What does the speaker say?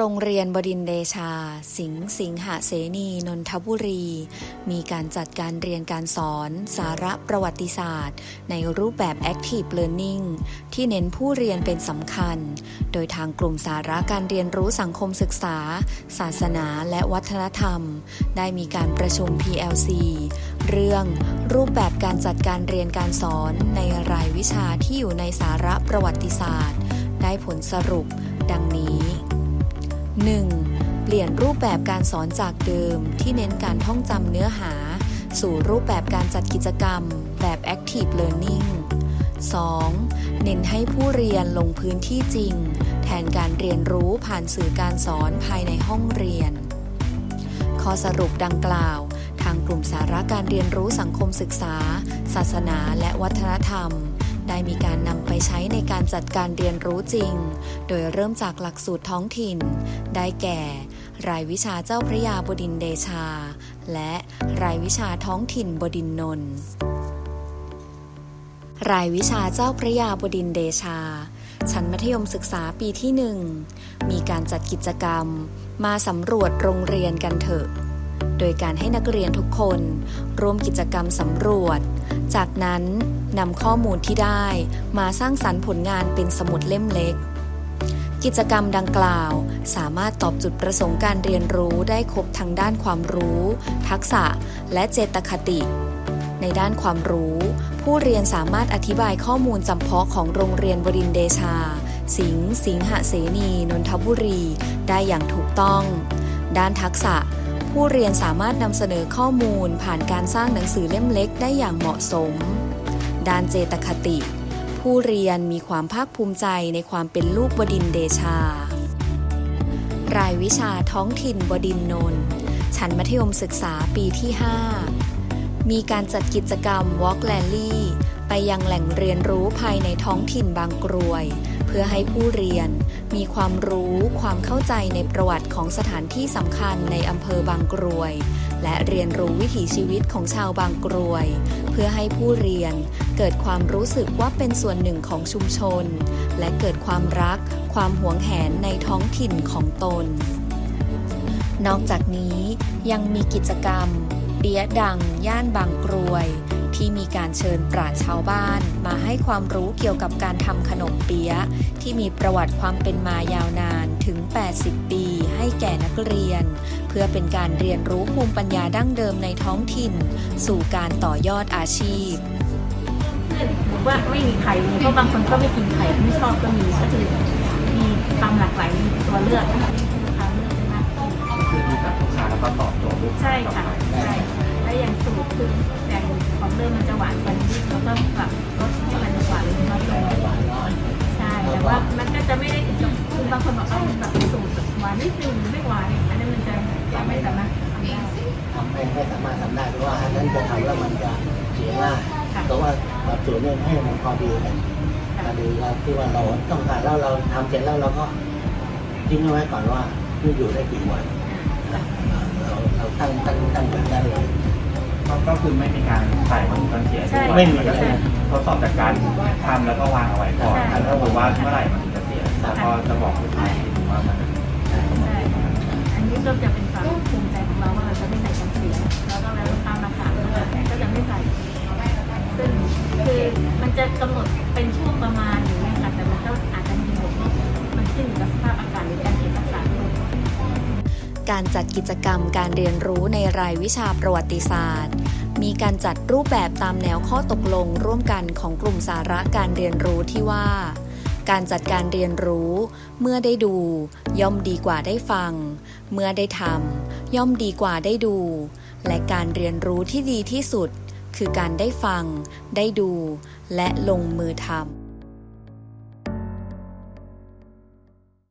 โรงเรียนบดินเดชา สิงห์สิงหเสนีนนทบุรี มีการจัดการเรียนการสอน สาระประวัติศาสตร์ ในรูปแบบ Active Learning ที่เน้นผู้เรียนเป็นสำคัญ โดยทางกลุ่มสาระการเรียนรู้สังคมศึกษา ศาสนาและวัฒนธรรม ได้มีการประชุม PLC เรื่องรูปแบบการจัดการเรียนการสอนในรายวิชาที่อยู่ในสาระประวัติศาสตร์ ได้ผลสรุป ดังนี้ 1. เปลี่ยนรูปแบบการสอนจากเดิม ที่เน้นการท่องจำเนื้อหา สู่รูปแบบการจัดกิจกรรม แบบ Active Learning 2. เน้นให้ผู้เรียนลงพื้นที่จริง แทนการเรียนรู้ผ่านสื่อการสอนภายในห้องเรียน ข้อสรุปดังกล่าว ทางกลุ่มสาระการเรียนรู้สังคมศึกษา ศาสนาและวัฒนธรรม ได้มีการนำไปใช้ในการจัดการเรียนรู้จริง โดยเริ่มจากหลักสูตรท้องถิ่น ได้แก่ รายวิชาเจ้าพระยาบดินเดชา และรายวิชาท้องถิ่นบดินนนท์รายวิชาเจ้าพระยาบดินเดชา ชั้นมัธยมศึกษาปีที่หนึ่งมีการจัดกิจกรรม มาสำรวจโรงเรียนกันเถอะ โดยการให้นักเรียนทุกคน ร่วมกิจกรรมสำรวจ จากนั้นนำข้อมูลที่ได้มาสร้างสรรค์ผลงานเป็นสมุดเล่มเล็ก กิจกรรมดังกล่าวสามารถตอบจุดประสงค์การเรียนรู้ได้ครบทั้งด้านความรู้ ทักษะ และเจตคติ ในด้านความรู้ ผู้เรียนสามารถอธิบายข้อมูลจำเพาะของโรงเรียนบดินเดชา สิงห์สิงหเสนี นนทบุรี ได้อย่างถูกต้อง ด้านทักษะ ผู้เรียนสามารถนำเสนอข้อมูลผ่านการสร้างหนังสือเล่มเล็กได้อย่างเหมาะสม ด้านเจตคติ ผู้เรียนมีความภาคภูมิใจในความเป็นลูกบดินเดชา รายวิชาท้องถิ่นบดินนนท์ชั้นมัธยมศึกษาปีที่ 5 มีการจัดกิจกรรม Walk l a n l y ไปยังแหล่งเรียนรู้ภายในท้องถิ่นบางกรวย เพื่อให้ผู้เรียน มีความรู้ความเข้าใจในประวัติของสถานที่สำคัญในอำเภอบางกรวย และเรียนรู้วิถีชีวิตของชาวบางกรวย เพื่อให้ผู้เรียน เกิดความรู้สึกว่าเป็นส่วนหนึ่งของชุมชน และเกิดความรัก ความหวงแหนในท้องถิ่นของตน นอกจากนี้ยังมีกิจกรรมเปียดัง ย่านบางกรวย ที่มีการเชิญปราชญ์ชาวบ้านมาให้ความรู้เกี่ยวกับการทำขนมเปี๊ยะ ที่มีประวัติความเป็นมายาวนานถึง 80 ปี ให้แก่นักเรียน เพื่อเป็นการเรียนรู้ภูมิปัญญาดั้งเดิมในท้องถิ่น สู่การต่อยอดอาชีพหรือว่าไม่มีไข่เลยเพราะบางคนก็ไม่กินไข่ไม่ชอบก็มีก็คือมีความหลากหลายมีตัวเลือกนะคะลูกค้าเลือกได้มากขึ้นคือดูจากลูกค้าแล้วก็ตอบโจทย์ลูกค้าใช่ต่อค่ะไปใช่แล้ว อย่างสูตรคืออย่างของเดิมมันจะหวานกว่านี้แล้วก็ปรับรสให้มันหวานน้อยลงใช่แต่ว่ามันก็จะไม่ได้ถึงบคือบางคนบอกเอาแบบสูตรหวานนิดนึงหรือไม่หวานอันนั้นมันจะจะไม่สามารถทำได้ทำไม่ไม่สามารถทำได้เพราะว่าอันนั้นจะทำแล้วมันจะเสียง่ายเพราะว่าปรับสูตรเนี่ยให้มันพอดีกันพอดีแล้วที่ว่าเราต้องการแล้วเราทำเสร็จแล้วเราก็ทิ้งไว้ก่อนว่ามันอยู่ได้กี่วันเราเราตั้งตั้งตั้งไว้ได้เลย ก็ก็คือไม่มีการใส่วัตถุกันเสียใช่ด้วยไม่มีนก็คือทดสอบจากการทำแล้วก็วางเอาไว้ก่อนใช่แล้วดูว่าเมื่อไหร่มันถึงจะเสียแล้วก็จะบอกลูกค้าอีกทีว่ามันใช่อันนี้ก็จะเป็นความภูมิใจของเราว่าเราจะไม่ใส่กันเสียแล้วก็แล้วลูกค้ามาถามก็จะก็จะไม่ใส่ซึ่งคือมันจะกำหนด การจัดกิจกรรมการเรียนรู้ในรายวิชาประวัติศาสตร์ มีการจัดรูปแบบตามแนวข้อตกลงร่วมกันของกลุ่มสาระการเรียนรู้ที่ว่า การจัดการเรียนรู้ เมื่อได้ดู ย่อมดีกว่าได้ฟัง เมื่อได้ทำย่อมดีกว่าได้ดู และการเรียนรู้ที่ดีที่สุด คือการได้ฟัง ได้ดู และลงมือทำ